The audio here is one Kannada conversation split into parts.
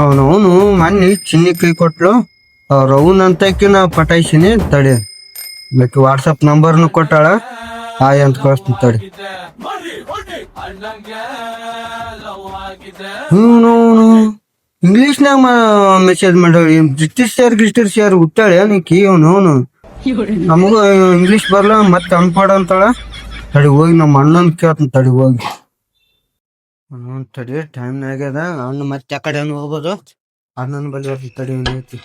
ಅವನವನು ಮೊನ್ನೆ ಚಿನ್ನಿ ಕೈ ಕೊಟ್ಲು. ಅವ್ರ ಅವನ್ ಅಂತಕಿ ನಾ ಪಟಾಯಿಸಿನಿ ತಡಿ. ಬೇಕಿ ವಾಟ್ಸಪ್ ನಂಬರ್ನು ಕೊಟ್ಟಾಳ. ಆಯ್ ಅಂತ ಕಳಿಸ್ತೀನಿ ತಡಿ. ಹ್ಞೂ ಇಂಗ್ಲೀಷ್ನಾಗ ಮೆಸೇಜ್ ಮಾಡಾಳಿ ಬ್ರಿಟಿಷ್ ಸರ್ ಗಿಸ್ಟಿರ್ ಸರ್ ಹುಟ್ಟಾಳೆ ನೀ ಅವನು ಅವನು. ನಮಗೂ ಇಂಗ್ಲೀಷ್ ಬರಲ್ಲ ಮತ್ತೆ ಅನ್ಪಾಡ ಅಂತಾಳ. ತಡಿ ಹೋಗಿ ನಮ್ಮ ಅಣ್ಣನ ಕೇಳ್ತೀನಿ ತಡಿ ಹೋಗಿ. ಹ್ಞೂ ತಡಿ ಟೈಮ್ ಆಗ್ಯದ. ಅಣ್ಣ ಮತ್ತೆ ಆ ಕಡೆ ಹೋಗ್ಬೋದು? ಅಣ್ಣನ ಬಳಿ ಹೋಗಿ ತಡಿ ಏನೈತಿ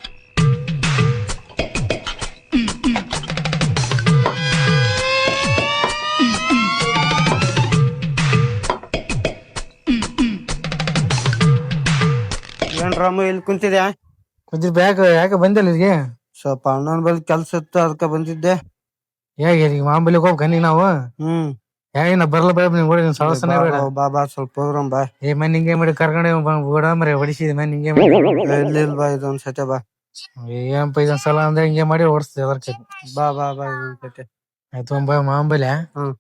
ಏನ್ ರಾಮು ಎಲ್ಲಿ ಕುಂತಿದ್ಯಾ? ಕುಂತಿದ್ ಬ್ಯಾಗ್ ಯಾಕೆ ಬಂದಿಲ್ಲ ಇಲ್ಲಿಗೆ? ಸ್ವಲ್ಪ ಅಣ್ಣನ ಬಳಿ ಕೆಲ್ಸ ಇತ್ತು ಅದಕ್ಕೆ ಬಂದಿದ್ದೆ. ಹೇಗೆ ಈಗ ಮಾಂಬಲಿಗೆ ಹೋಗ್ ಗನಿ ನಾವು? ಹ್ಮ್. ಹೇಗೆ ನಾ ಬರಲ್ಲ ಬೇಡ ನೀನ್ ಕೂಡ ನಿನ್ ಬೇಡ. ಬಾ, ಬಾ ಸ್ವಲ್ಪ ಹೋಗ್ರಂ ಬಾ. ಏ ಮನ್ ಹಿಂಗೆ ಮಾಡಿ ಕರ್ಕೊಂಡೆ ಬಿಡ ಮರೆ ಹೊಡಿಸಿದ ಮನ್ ಹಿಂಗೆ ಇಲ್ಲ ಇಲ್ಲ ಬಾ ಇದೊಂದ್ ಸತೆ ಬಾ. ಏನಪ್ಪ ಇದೊಂದ್ ಸಲ ಅಂದ್ರೆ ಹಿಂಗೆ ಮಾಡಿ ಓಡಿಸ್ತೀವಿ ಅದಕ್ಕೆ ಬಾ ಬಾ ಬಾ ಇದೊಂದ್ ಸತೆ. ಆಯ್ತು ಬಾ ಮಾಂಬಲ್ಯ? ಹ್ಮ್.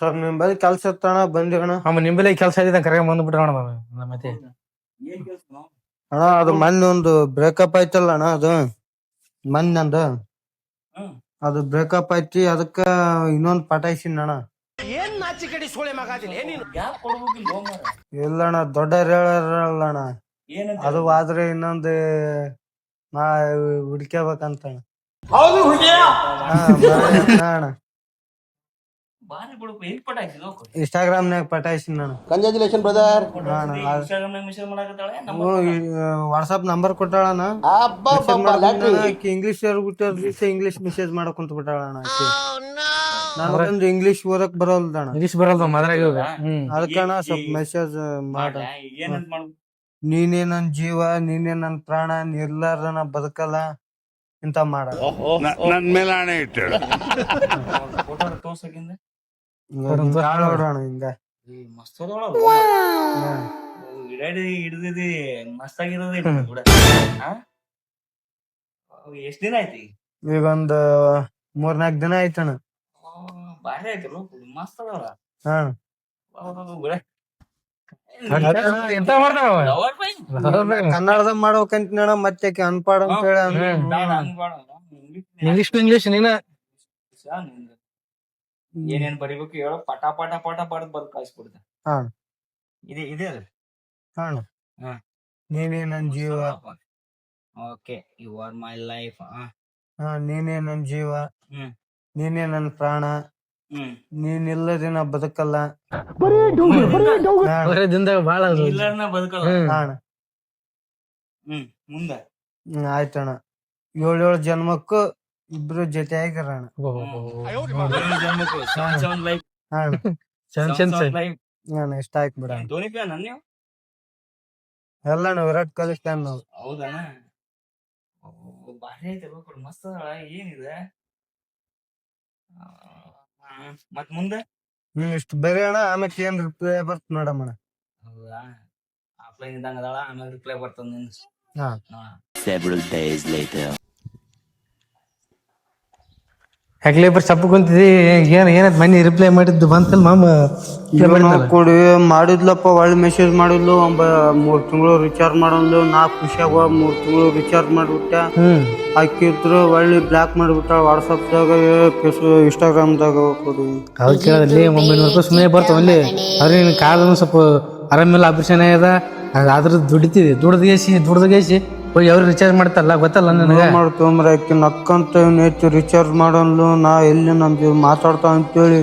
ಸರ್ ನಿಮ್ ಬಳಿ ಕೆಲ್ಸ ಬಂದಿ ಅಣ್ಣ ಅಮ್ಮ ನಿಂಬಲೆ ಕೆಲಸ ಇದ್ದ ಕರೆಗೆ ಬಂದ್ಬಿಟ್ರ ಅಣ್ಣ ನಮ್ಮ ಮತ್ತೆ ಅಣ್ಣ ಅದು ಮೊನ್ನೆ ಒಂದು ಬ್ರೇಕಪ್ ಆಯ್ತಲ್ಲ ಅಣ್ಣ ಅದು ಮೊನ್ನೆ ಅಂದ. ಅದು ಬ್ರೇಕಪ್ ಐತಿ ಅದಕ್ಕ ಇನ್ನೊಂದ್ ಪಟಾಯಿಸಿನ ಅಣ್ಣ. ಇಲ್ಲ ಅಣ್ಣ ದೊಡ್ಡ ಹೇಳಲ್ಲ ಅಣ್ಣ. ಅದು ಆದ್ರೆ ಇನ್ನೊಂದು ನಾ ಹುಡ್ಕ್ಯಾಬೇಕಂತ ಅಣ್ಣ. ಹಾ, ಹುಡುಗಿಯ ಇನ್ಸ್ಟಾಗ್ರಾಮ್ ಅಣ್ಣ ಬಾರಿ ಬಿಡು ಇನ್ಸ್ಟಾಗ್ರಾಮ್ನಾಗ ಪಟಾಯಿಸಿನ ಅಣ್ಣ ಕಂಗ್ರಾಚುಲೇಷನ್ ಬ್ರದರ್ ಇನ್ಸ್ಟಾಗ್ರಾಮ್ ಮೆಸೇಜ್ ಮಾಡಕತ್ತಾಳೆ? ನಮ್ಮ ವಾಟ್ಸಪ್ ನಂಬರ್ ಕೊಟ್ಟಾಳಣ್ಣ. ಇಂಗ್ಲಿಷ್ ಇಂಗ್ಲಿಷ್ ಮೆಸೇಜ್ ಮಾಡಕ್ ಕುಂತ ಬಿಟ್ಟಾಳಣ್ಣ ಆಕಿ. ನನಗೊಂದು ಇಂಗ್ಲಿಷ್ ಓದಕ್ ಬರೋಲ್ದಣ್ಣ ಇಂಗ್ಲಿಷ್ ಬರಲ್ಲ ಮದ್ರಾಗ ಇವಾಗ. ಅದಕ್ಕಣ ಸ್ವಲ್ಪ ಮೆಸೇಜ್ ಮಾಡು. ನೀನೇ ನನ್ ಜೀವ ನೀನೇ ನನ್ ಪ್ರಾಣ ನೀರ್ಲಾರ್ದ ನಾ ಬದುಕಲ್ಲ. ಇಂತ ಮಾಡ ನನ್ ಮೇಲೆ ಹಣೆ ಇಟ್ಟು ನೋಡೋಣ ಹಿಂಗ ಮಸ್ತ್ ಹಿಡ್ದಿದಿ ಮಸ್ತ್ ಆಗಿರೋದು ಕೂಡ ಎಷ್ಟ್ ದಿನ ಆಯ್ತು ಈಗ? ಈಗ ಒಂದ್ ಮೂರ್ನಾಲ್ಕ್ ದಿನ ಆಯ್ತಣ್ಣ. ಭಾರಿ ಆಯ್ತಲ್ಲ ಮಸ್ತ್ ಅದಾವ ಹಾ. ಬಿಡ. ಎಂತ ಮಾಡ್ತಾವ ಕನ್ನಡದಾಗ ಮಾಡ್ಬೇಕಂತ ಮತ್ತೆ ಅನ್ಪಾಡ ಅನ್ಪಾಡ್ ಅಂತ ಹೇಳಿ English English English to English ನೀನ ಏನೇನ್ ಬರಿಬೇಕು ಹೇಳೋ ಪಟ ಪಟ ಪಟ ಪಟ ಬರ್ದ್ ಕಳ್ಸ್ಬಿಡ್ತ ಹಾ. ಇದೆ ಇದೆ ಅದು ಹಾ ಹಾ. ನೀನೇ ನನ್ ಜೀವ. Okay you are my life ಹಾ ನೀನೇ ನನ್ ಜೀವ. ಹ್ಮ್. ನೀನೇ ನನ್ ಪ್ರಾಣ. ಹ್ಮ್ ನೀನ್ ಇಲ್ಲದೆ ನಾ ಬದುಕಲ್ಲ ಹಾ ಅಣ್ಣ. ಬರೇ ದಿನದಾಗ ಬಾಳ ಅದು. ಬದುಕಲ್ಲ. ಹ್ಮ್. ಹಾ ಅಣ್ಣ. ಹ್ಮ್ ಮುಂದ. ಹ್ಮ್ ಆಯ್ತಣ್ಣ ಏಳ್ ಏಳು ಜನ್ಮಕ್ಕೂ ಇಬ್ರು ಜೊತೆ ಆಗಿರೋಣ ಜನ್ಮಕ್ಕೂ ಹಾ ಅಣ್ಣ. ಚಂದ ಚಂದ ಇಷ್ಟ ಆಯ್ತು ಬಿಡ ಧೋನಿ ಫ್ಯಾನ್ ನೀವು? ಎಲ್ಲ ನಾವು ವಿರಾಟ್ ಕೊಹ್ಲಿ ಫ್ಯಾನ್ ನಾವು. ಹೌದಣ್ಣ ಓ, ಭಾರಿ ಐತೆ ಮಸ್ತ್ ಅದಾಳ ಏನಿದೆ? ಆ, ಮತ್ ಮುಂದೆ? ಹ್ಮ್ ಇಷ್ಟು ಬರೀ ಅಣ್ಣ ಆಮೇಲೆ ಏನ್ ರಿಪ್ಲೈ ಬರ್ತ ನೋಡಮ್ಮ ಹೌದಾ? ಆಫ್ಲೈನ್ ಇದ್ದಂಗ ಅದಾಳ ಆಮೇಲೆ ರಿಪ್ಲೈ ಬರ್ತದ ನಿನ್ ಹಾ. Several days later. ಯಾಕೆ ಇಬ್ಬರು ಸಪ್ಪು ಕುಂತಿದ್ದಿ ಏನ್ ಏನತ್ ಮನಿ ರಿಪ್ಲೈ ಮಾಡಿದ್ದು ಬಂತಲ್ ಮಾಮ? ಕೊಡಿ ಮಾಡಿದ್ಲಪ್ಪ ಒಳ್ಳೆ ಮೆಸೇಜ್ ಮಾಡಿದ್ಲು ಒಂಬ ಮೂರ್ ತಿಂಗಳು ರಿಚಾರ್ಜ್ ಮಾಡಿದ್ಲು ನಾ ಖುಷಿಯಾಗ ಮೂರ್ ತಿಂಗಳು ರಿಚಾರ್ಜ್ ಮಾಡಿಬಿಟ್ಟ. ಹಾಕಿದ್ರು ಒಳ್ಳೆ ಬ್ಲಾಕ್ ಮಾಡಿಬಿಟ್ಟ ವಾಟ್ಸಪ್ದಾಗ ಇನ್ಸ್ಟಾಗ್ರಾಮ್ ದಾಗ ಕೊಡಿ. ಅವ್ರು ಕೇಳಿದ್ಲಿ ಒಂಬೈನೂರು ರೂಪಾಯಿ ಸುಮ್ಮನೆ ಬರ್ತಾವ ಅಲ್ಲಿ. ಅವ್ರಿಗೆ ನಿನ್ನ ಕಾಲು ಸ್ವಲ್ಪ ಆರಾಮಿಲ್ಲ ಆಪರೇಷನ್ ಆಗ್ಯದ ಅದ್ರ ಗೇಸಿ ದುಡ್ದಗೇಸಿ ದುಡ್ದಗೇಸಿ ಹೋಗಿ ಅವ್ರು ರಿಚಾರ್ಜ್ ಮಾಡ್ತಾರಲ್ಲ ಗೊತ್ತಲ್ಲ ನನಗೆ? ಮಾಡ್ಕೊಂಬ್ರೆ ಆಕಿ ನಕ್ಕಂತ ಹೆಚ್ಚು ರಿಚಾರ್ಜ್ ಮಾಡೋನು ನಾ ಎಲ್ಲಿ ನಮ್ದು ಜೊತೆ ಮಾತಾಡ್ತಾವ ಅಂತೇಳಿ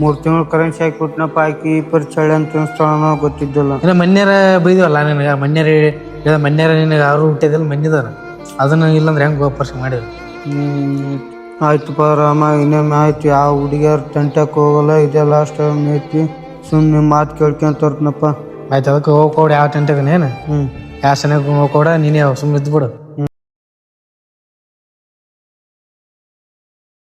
ಮೂರು ತಿಂಗಳು ಕರೆನ್ಸಿ ಹಾಕಿಬಿಟ್ನಪ್ಪ ಆಕಿ ಇಬ್ಬರು ಚಳಿ ಅಂತ ಅನ್ಸ್ತಾಳ ಗೊತ್ತಿದ್ದಿಲ್ಲ. ಇಲ್ಲ ಮನ್ಯಾರ ಬೈದಿವಲ್ಲ ನಿನಗ? ಮನ್ಯಾರ ಇಲ್ಲ ಮನ್ಯಾರ ನಿನಗೆ ಅವ್ರು ಹುಟ್ಟಿದಿಲ್ಲ ಮನ್ನಿದಾರ. ಅದನ್ನ ಇಲ್ಲಂದ್ರೆ ಹೆಂಗ್ ವಾಪಸ್ ಮಾಡಿದ್ರು? ಆಯ್ತಪ್ಪ ರಾಮ ಇನ್ನೊಮ್ಮೆ ಆಯ್ತು. ಯಾವ ಹುಡುಗಿಯರು ತಂಟಕ್ ಹೋಗಲ್ಲ ಇದೆ ಲಾಸ್ಟ್ ಟೈಮ್ ಐತಿ. ಸುಮ್ಮನೆ ಮಾತು ಕೇಳ್ಕೊಂತ ಇರ್ತನಪ್ಪ ಆಯ್ತು ಅದಕ್ಕೆ ಹೋಗ್ಕೊಡಿ ಯಾವ ಟೆಂಟ್ ಏನು? ಹ್ಮ್ ಕೂಡ ನೀನೇ ಸುಮ್ಮನೆ ಬಿಡು.